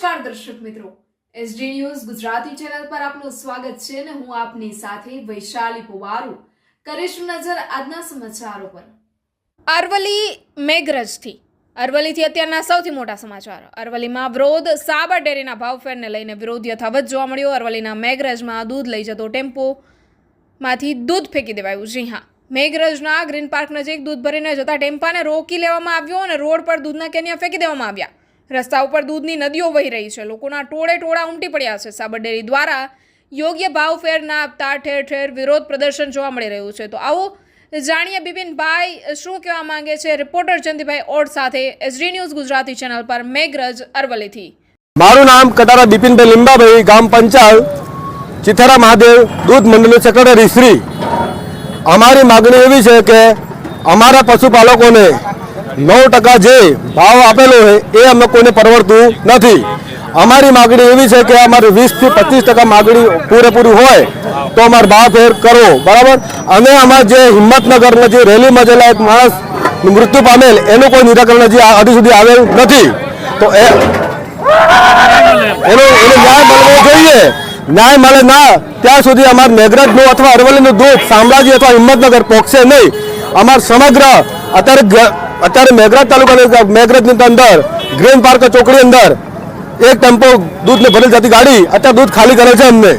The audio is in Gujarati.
નમસ્કાર દર્શક મિત્રો. એસડી ન્યૂઝ ગુજરાતી ચેનલ પર આપનું સ્વાગત છે અને હું આપની સાથે વૈશાલી પુવારુ. કરીશું નજર આજના સમાચારો પર. અરવલ્લી મેઘરજથી. અરવલીથી અત્યારના સૌથી મોટા સમાચાર. અરવલ્લીમાં વિરોધ, સાબર ડેરીના ભાવફેરને લઈને વિરોધ યથાવત જોવા મળ્યો. અરવલ્લીના મેઘરજમાં દૂધ લઈ જતો ટેમ્પોમાંથી દૂધ ફેંકી દેવાયું. જી હા, મેઘરજના ગ્રીન પાર્ક નજીક દૂધ ભરીને જતા ટેમ્પાને રોકી લેવામાં આવ્યો અને રોડ પર દૂધના કેનિયા ફેંકી દેવામાં આવ્યા. રસ્તા ઉપર દૂધની નદીઓ વહી રહી છે. લોકોના ટોળે ટોળા ઉમટી પડ્યા છે. સાબરડેરી દ્વારા યોગ્ય ભાવ ફેર ના આપતા ઠેર ઠેર વિરોધ પ્રદર્શન જોવા મળી રહ્યું છે. તો આવો જાણીએ બિપિનભાઈ, શું કહેવા માંગે છે રિપોર્ટર ચંદીભાઈ ઓડ સાથે એસડી ન્યૂઝ ગુજરાતી ચેનલ પર મેઘરજ અરવલ્લીથી. મારું નામ કટારા બિપિનભાઈ લીંબાભાઈ, ગામ પંચાલ, ચિથારા મહાદેવ, દૂધ મંડળની સેક્રેટરી શ્રી. અમારી માગણી એવી છે કે અમારા પશુપાલકોને નવ ટકા જે ભાવ આપેલો હોય એ અમે કોઈને પરવડતું નથી. અમારી માગણી એવી છે કે અમારે વીસથી પચીસ ટકા માગણી પૂરેપૂરી હોય, તો અમારે ભાવ ફેર કરવો, બરાબર? અને અમારે જે હિંમતનગરમાં જે રેલીમાં જેલા એક માણસ મૃત્યુ પામેલ, એનું કોઈ નિરાકરણ હજી હજુ સુધી આવેલ નથી. તો એ એનો એનો ન્યાય મળવો જોઈએ. ન્યાય મળે ના, ત્યાં સુધી અમારે મેઘરજનું અથવા અરવલ્લીનું દૂધ શામળાજી અથવા હિંમતનગર પહોંચશે નહીં. અમાર સમગ્ર અત્યારે અત્યારે મેઘરજ તાલુકાની મેઘરજની અંદર, ગ્રીન પાર્ક ચોકડી અંદર, એક ટેમ્પો દૂધને ભરેલ જતી ગાડી, અત્યારે દૂધ ખાલી કરે છે અમને